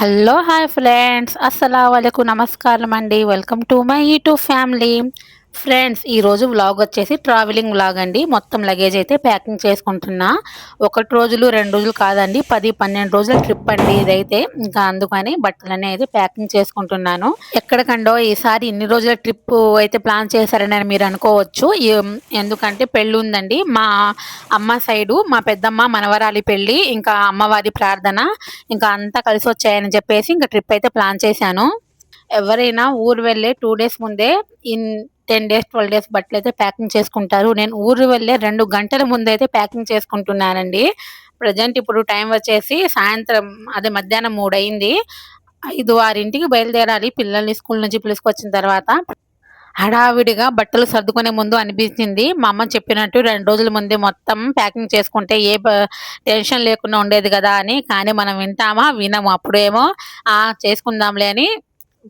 Hello hi friends. అస్సలం నమస్కారం అండి welcome to my YouTube family. Friends ఈరోజు వ్లాగ్ వచ్చేసి ట్రావెలింగ్ వ్లాగ్ అండి. మొత్తం లగేజ్ అయితే ప్యాకింగ్ చేసుకుంటున్నా. ఒకటి రోజులు రెండు రోజులు కాదండి. పది పన్నెండు రోజుల ట్రిప్ అండి ఇదైతే. ఇంకా అందుకని బట్టలన్నీ అయితే ప్యాకింగ్ చేసుకుంటున్నాను. ఎక్కడికండో ఈసారి ఇన్ని రోజుల ట్రిప్ అయితే ప్లాన్ చేశారని మీరు అనుకోవచ్చు. ఎందుకంటే పెళ్ళి ఉందండి. మా అమ్మ సైడు మా పెద్దమ్మ మనవరాలి పెళ్ళి ఇంకా అమ్మవారి ప్రార్థన ఇంకా అంతా కలిసి వచ్చాయని చెప్పేసి ఇంకా ట్రిప్ అయితే ప్లాన్ చేశాను. ఎవరైనా ఊరు వెళ్ళే టూ డేస్ ముందే in ten days twelve days బట్టలు అయితే ప్యాకింగ్ చేసుకుంటారు. నేను ఊరు వెళ్ళే రెండు గంటల ముందు అయితే ప్యాకింగ్ చేసుకుంటున్నానండి. ప్రజెంట్ ఇప్పుడు టైం వచ్చేసి సాయంత్రం అదే మధ్యాహ్నం మూడు అయింది ఐదు ఆరింటికి బయలుదేరాలి. పిల్లల్ని స్కూల్ నుంచి పిలుచుకొచ్చిన తర్వాత హడావిడిగా బట్టలు సర్దుకునే ముందు అనిపించింది. మా అమ్మ చెప్పినట్టు రెండు రోజుల ముందే మొత్తం ప్యాకింగ్ చేసుకుంటే ఏ టెన్షన్ లేకుండా ఉండేది కదా అని కానీ మనం వింటామా వినము అప్పుడేమో. చేసుకుందాంలే అని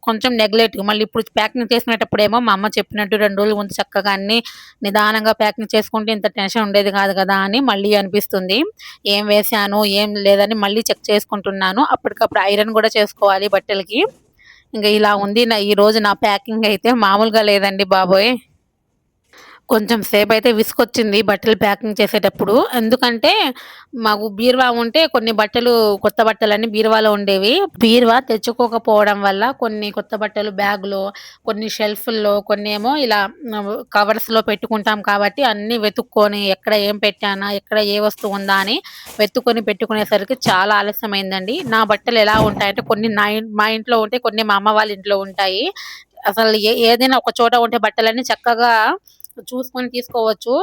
కొంచెం నెగ్లెక్ట్ మళ్ళీ ఇప్పుడు ప్యాకింగ్ చేసుకునేటప్పుడేమో మా అమ్మ చెప్పినట్టు రెండు రోజులు ముందు చక్కగా అన్ని నిదానంగా ప్యాకింగ్ చేసుకుంటే ఇంత టెన్షన్ ఉండేది కాదు కదా అని మళ్ళీ అనిపిస్తుంది. ఏం వేసాను ఏం లేదని మళ్ళీ చెక్ చేసుకుంటున్నాను. అప్పటికప్పుడు ఐరన్ కూడా చేసుకోవాలి బట్టలకి. ఇంకా ఇలా ఉంది. నా ఈ రోజు నా ప్యాకింగ్ అయితే మామూలుగా లేదండి బాబోయ్. కొంచెం సేపు అయితే విసుకొచ్చింది బట్టలు ప్యాకింగ్ చేసేటప్పుడు. ఎందుకంటే మాకు బీరువా ఉంటే కొన్ని బట్టలు కొత్త బట్టలన్నీ బీరువాలో ఉండేవి. బీరువా తెచ్చుకోకపోవడం వల్ల కొన్ని కొత్త బట్టలు బ్యాగులో కొన్ని షెల్ఫ్ల్లో కొన్ని ఏమో ఇలా కవర్స్లో పెట్టుకుంటాం కాబట్టి అన్నీ వెతుక్కొని ఎక్కడ ఏం పెట్టానా ఎక్కడ ఏ వస్తువు ఉందా అని వెతుక్కొని పెట్టుకునేసరికి చాలా ఆలస్యమైందండి. నా బట్టలు ఎలా ఉంటాయంటే కొన్ని నా మా ఇంట్లో ఉంటే కొన్ని మా అమ్మ వాళ్ళ ఇంట్లో ఉంటాయి. అసలు ఏదైనా ఒక చోట ఉంటే బట్టలన్నీ చక్కగా చూసుకొని తీసుకోవచ్చు.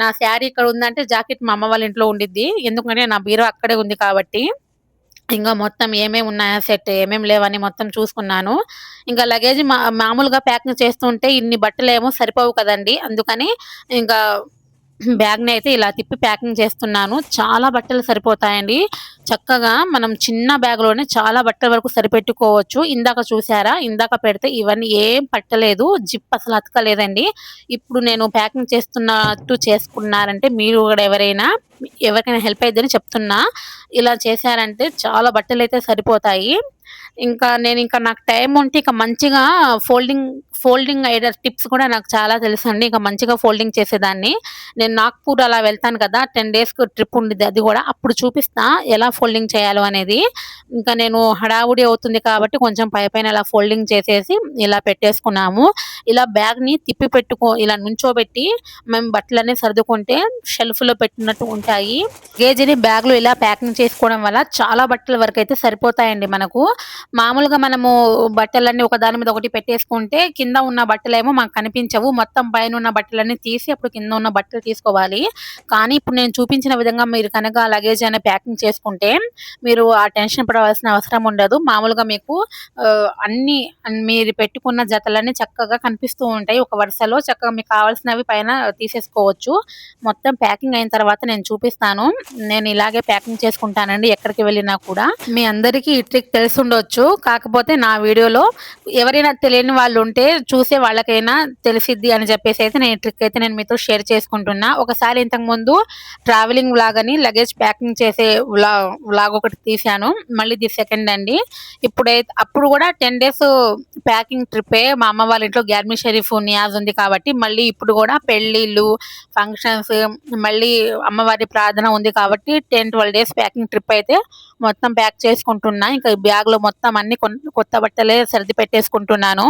నా శారీ ఇక్కడ ఉందంటే జాకెట్ మా అమ్మ వాళ్ళ ఇంట్లో ఉండిద్ది. ఎందుకంటే నా బీరో అక్కడే ఉంది కాబట్టి. ఇంకా మొత్తం ఏమేమి ఉన్నాయా సెట్ ఏమేమి లేవని మొత్తం చూసుకున్నాను. ఇంకా లగేజ్ మా మామూలుగా ప్యాకింగ్ చేస్తుంటే ఇన్ని బట్టలు ఏమో సరిపోవు కదండి. అందుకని ఇంకా బ్యాగ్ని అయితే ఇలా తిప్పి ప్యాకింగ్ చేస్తున్నాను. చాలా బట్టలు సరిపోతాయండి. చక్కగా మనం చిన్న బ్యాగ్లోనే చాలా బట్టల వరకు సరిపెట్టుకోవచ్చు. ఇందాక చూసారా? ఇందాక పెడితే ఇవన్నీ ఏం పట్టలేదు. జిప్ అసలు అతకలేదండి. ఇప్పుడు నేను ప్యాకింగ్ చేస్తున్నట్టు చేసుకున్నారంటే మీరు కూడా ఎవరైనా ఎవరికైనా హెల్ప్ అయిద్దని చెప్తున్నా. ఇలా చేశారంటే చాలా బట్టలు అయితే సరిపోతాయి. ఇంకా నేను ఇంకా నాకు టైం ఉంటే ఇక మంచిగా ఫోల్డింగ్ ఫోల్డింగ్ ఐడర్ టిప్స్ కూడా నాకు చాలా తెలుసు అండి ఇంకా మంచిగా ఫోల్డింగ్ చేసేదాన్ని. నేను నాగ్పూర్ అలా వెళ్తాను కదా టెన్ డేస్కి ట్రిప్ ఉండేది అది కూడా. అప్పుడు చూపిస్తా ఎలా ఫోల్డింగ్ చేయాలో అనేది. ఇంకా నేను హడావుడి అవుతుంది కాబట్టి కొంచెం పై పైన ఇలా ఫోల్డింగ్ చేసేసి ఇలా పెట్టేసుకున్నాము. ఇలా బ్యాగ్ని తిప్పి పెట్టుకో ఇలా నుంచోబెట్టి మేము బట్టలన్నీ సర్దుకుంటే షెల్ఫ్లో పెట్టినట్టు ఉంటాయి. గేజీని బ్యాగ్లో ఇలా ప్యాకింగ్ చేసుకోవడం వల్ల చాలా బట్టల వరకు అయితే సరిపోతాయండి మనకు. మామూలుగా మనము బట్టలన్నీ ఒక దాని మీద ఒకటి పెట్టేసుకుంటే కింద ఉన్న బట్టలేమో మాకు కనిపించవు. మొత్తం పైన ఉన్న బట్టలన్నీ తీసి అప్పుడు కింద ఉన్న బట్టలు తీసుకోవాలి. కానీ ఇప్పుడు నేను చూపించిన విధంగా మీరు కనుక లగేజ్ అయినా ప్యాకింగ్ చేసుకుంటే మీరు ఆ టెన్షన్ పడవలసిన అవసరం ఉండదు. మామూలుగా మీకు అన్ని మీరు పెట్టుకున్న జతలన్నీ చక్కగా కనిపిస్తూ ఉంటాయి. ఒక వరుసలో చక్కగా మీకు కావాల్సినవి పైన తీసేసుకోవచ్చు. మొత్తం ప్యాకింగ్ అయిన తర్వాత నేను చూపిస్తాను. నేను ఇలాగే ప్యాకింగ్ చేసుకుంటానండి ఎక్కడికి వెళ్ళినా కూడా. మీ అందరికీ ఈ ట్రిక్ తెలుసు ఉండొచ్చు. కాకపోతే నా వీడియోలో ఎవరైనా తెలియని వాళ్ళు ఉంటే చూసే వాళ్ళకైనా తెలిసిద్ది అని చెప్పేసి అయితే నేను ట్రిక్ అయితే నేను మీతో షేర్ చేసుకుంటున్నా. ఒకసారి ఇంతకుముందు ట్రావెలింగ్ వ్లాగ్ అని లగేజ్ ప్యాకింగ్ చేసే వ్లా వ్లాగ్ ఒకటి తీశాను. మళ్ళీ ది సెకండ్ అండి. ఇప్పుడైతే అప్పుడు కూడా టెన్ డేస్ ప్యాకింగ్ ట్రిప్పే మా అమ్మ వాళ్ళ ఇంట్లో గ్యార్మీ షరీఫ్ నియాజ్ ఉంది కాబట్టి మళ్ళీ ఇప్పుడు కూడా పెళ్ళిళ్ళు ఫంక్షన్స్ మళ్ళీ అమ్మవారి ప్రార్థన ఉంది కాబట్టి ten twelve days packing trip అయితే మొత్తం ప్యాక్ చేసుకుంటున్నా. ఇంకా బ్యాగ్లో మొత్తం అన్ని కొత్త బట్టలే సర్ది పెట్టేసుకుంటున్నాను.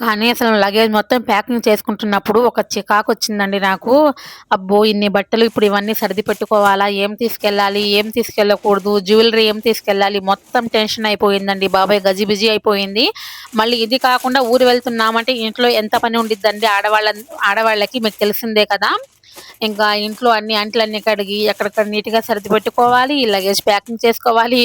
కానీ అసలు లగేజ్ మొత్తం ప్యాకింగ్ చేసుకుంటున్నప్పుడు ఒక చికాకు వచ్చిందండి నాకు. అబ్బో ఇన్ని బట్టలు ఇప్పుడు ఇవన్నీ సర్ది పెట్టుకోవాలా? ఏం తీసుకెళ్ళాలి? ఏం తీసుకెళ్ళకూడదు? జ్యువెలరీ ఏం తీసుకెళ్ళాలి? మొత్తం టెన్షన్ అయిపోయిందండి బాబాయ్. గజిబిజి అయిపోయింది. మళ్ళీ ఇది కాకుండా ఊరు వెళ్తున్నామంటే ఇంట్లో ఎంత పని ఉండిద్దండి ఆడవాళ్ళ ఆడవాళ్ళకి మీకు తెలిసిందే కదా. ఇంకా ఇంట్లో అన్ని అంట్లన్నీ కడిగి ఎక్కడెక్కడ నీట్గా సర్ది పెట్టుకోవాలి లగేజ్ ప్యాకింగ్ చేసుకోవాలి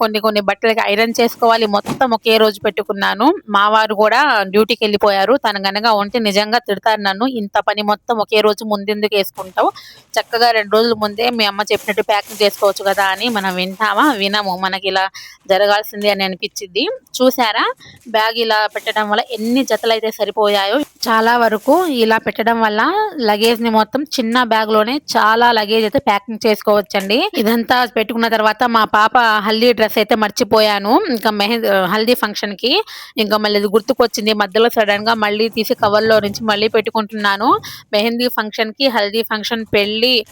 కొన్ని కొన్ని బట్టలకి ఐరన్ చేసుకోవాలి మొత్తం ఒకే రోజు పెట్టుకున్నాను. మా వారు కూడా డ్యూటీకి వెళ్ళిపోయారు. తన గనక ఉంటే నిజంగా తిడతారు నన్ను. ఇంత పని మొత్తం ఒకే రోజు ముందెందుకు వేసుకుంటావు? చక్కగా రెండు రోజుల ముందే మీ అమ్మ చెప్పినట్టు ప్యాకింగ్ చేసుకోవచ్చు కదా అని మనం వింటామా? వినము. మనకి ఇలా జరగాల్సింది అని అనిపించింది. చూసారా బ్యాగ్ ఇలా పెట్టడం వల్ల ఎన్ని జతలు అయితే సరిపోయాయో. చాలా వరకు ఇలా పెట్టడం వల్ల లగేజ్ని మొత్తం చిన్న బ్యాగ్లోనే చాలా లగేజ్ అయితే ప్యాకింగ్ చేసుకోవచ్చండి. ఇదంతా పెట్టుకున్న తర్వాత మా పాప హల్దీ డ్రెస్ అయితే మర్చిపోయాను. ఇంకా మెహందీ హల్దీ ఫంక్షన్కి ఇంకా మళ్ళీ గుర్తుకొచ్చింది. మధ్యలో సడన్గా మళ్ళీ తీసి కవర్లో నుంచి మళ్ళీ పెట్టుకుంటున్నాను. మెహందీ ఫంక్షన్కి హల్దీ ఫంక్షన్ పెళ్ళి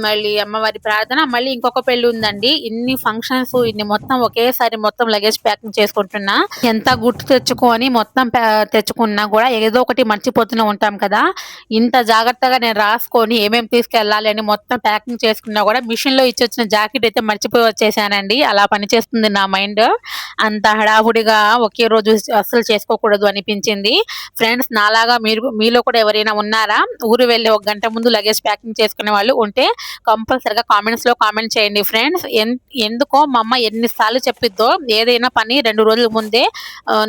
మళ్ళీ అమ్మవారి ప్రార్థన మళ్ళీ ఇంకొక పెళ్ళి ఉందండి. ఇన్ని ఫంక్షన్స్ ఇన్ని మొత్తం ఒకేసారి మొత్తం లగేజ్ ప్యాకింగ్ చేసుకుంటున్నా. ఎంత గుర్తు తెచ్చుకొని మొత్తం ప్యా- తెచ్చుకున్నా కూడా ఏదో ఒకటి మర్చిపోతూనే ఉంటాం కదా. ఇంత జాగ్రత్తగా నేను రాసుకొని ఏమేమి తీసుకెళ్ళాలి అని మొత్తం ప్యాకింగ్ చేసుకున్నా కూడా మిషన్లో ఇచ్చి వచ్చిన జాకెట్ అయితే మర్చిపోయి వచ్చేసానండి. అలా పనిచేస్తుంది నా మైండ్ అంత హడావుడిగా ఒకే రోజు అస్సలు చేసుకోకూడదు అనిపించింది. ఫ్రెండ్స్ నాలాగా మీరు మీలో కూడా ఎవరైనా ఉన్నారా? ఊరు వెళ్ళి ఒక గంట ముందు లగేజ్ ప్యాకింగ్ చేసుకునే వాళ్ళు ఉంటే కంపల్సరిగా కామెంట్స్లో కామెంట్ చేయండి ఫ్రెండ్స్ ఎందుకో మా అమ్మ ఎన్నిసార్లు చెప్పిద్దో ఏదైనా పని రెండు రోజుల ముందే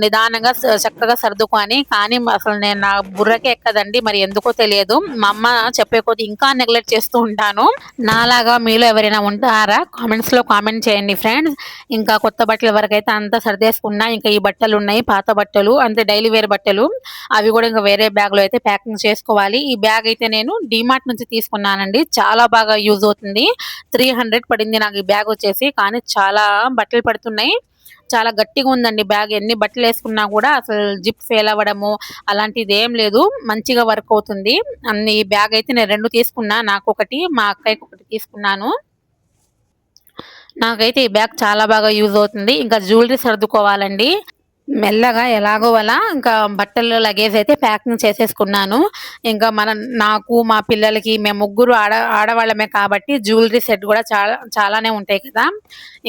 నిదానంగా చక్కగా సర్దుకొని కానీ అసలు నేను నా బుర్రకే ఎక్కదండి మరి ఎందుకో తెలియదు. మా అమ్మ చెప్పే లేకపోతే ఇంకా నెగ్లెక్ట్ చేస్తూ ఉంటాను. నాలాగా మీలో ఎవరైనా ఉంటారా? కామెంట్స్లో కామెంట్ చేయండి ఫ్రెండ్స్ ఇంకా కొత్త బట్టల వరకు అయితే అంతా సర్దేసుకున్నా ఇంకా ఈ బట్టలు ఉన్నాయి పాత బట్టలు అంతే డైలీ వేర్ బట్టలు అవి కూడా ఇంకా వేరే బ్యాగ్లో అయితే ప్యాకింగ్ చేసుకోవాలి. ఈ బ్యాగ్ అయితే నేను డిమార్ట్ నుంచి తీసుకున్నానండి. చాలా బాగా యూజ్ అవుతుంది. త్రీ హండ్రెడ్ పడింది నాకు ఈ బ్యాగ్ వచ్చేసి కానీ చాలా బట్టలు పడుతున్నాయి. చాలా గట్టిగా ఉందండి బ్యాగ్. ఎన్ని బట్టలు వేసుకున్నా కూడా అసలు జిప్ ఫెయిల్ అవ్వడము అలాంటిది ఏం లేదు. మంచిగా వర్క్ అవుతుంది. అన్ని ఈ బ్యాగ్ అయితే నేను రెండు తీసుకున్నా. నాకు ఒకటి మా అక్కయ్యకి ఒకటి తీసుకున్నాను. నాకైతే ఈ బ్యాగ్ చాలా బాగా యూజ్ అవుతుంది. ఇంకా జ్యువెలరీ సర్దుకోవాలండి. మెల్లగా ఎలాగో అలా ఇంకా బట్టలు లగేజ్ అయితే ప్యాకింగ్ చేసేసుకున్నాను. ఇంకా మన నాకు మా పిల్లలకి మేము ముగ్గురు ఆడ ఆడవాళ్ళమే కాబట్టి జ్యువెలరీ సెట్ కూడా చాలా చాలానే ఉంటాయి కదా.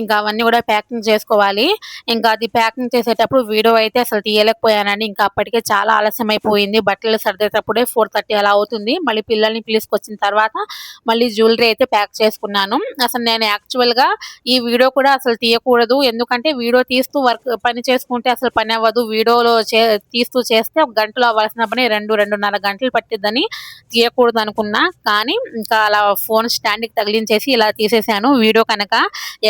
ఇంకా అవన్నీ కూడా ప్యాకింగ్ చేసుకోవాలి. ఇంకా అది ప్యాకింగ్ చేసేటప్పుడు వీడియో అయితే అసలు తీయలేకపోయానని ఇంకా అప్పటికే చాలా ఆలస్యం అయిపోయింది బట్టలు సర్దేటప్పుడే ఫోర్ థర్టీ అలా అవుతుంది. మళ్ళీ పిల్లల్ని పిలుచుకొచ్చిన తర్వాత మళ్ళీ జ్యువెలరీ అయితే ప్యాక్ చేసుకున్నాను. అసలు నేను యాక్చువల్గా ఈ వీడియో కూడా అసలు తీయకూడదు. ఎందుకంటే వీడియో తీస్తూ వర్క్ పని చేసుకుంటే అసలు అసలు పని అవ్వదు. వీడియోలో చే తీస్తూ చేస్తే ఒక గంటలో అవ్వాల్సిన పని రెండు రెండున్నర గంటలు పట్టిద్దని తీయకూడదు అనుకున్నా కానీ ఇంకా అలా ఫోన్ స్టాండ్కి తగిలించేసి ఇలా తీసేసాను. వీడియో కనుక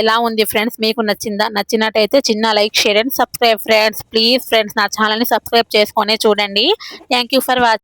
ఎలా ఉంది ఫ్రెండ్స్? మీకు నచ్చిందా? నచ్చినట్టయితే చిన్న like share and subscribe friends. Please friends నా ఛానల్ని సబ్స్క్రైబ్ చేసుకొని చూడండి. Thank you for watching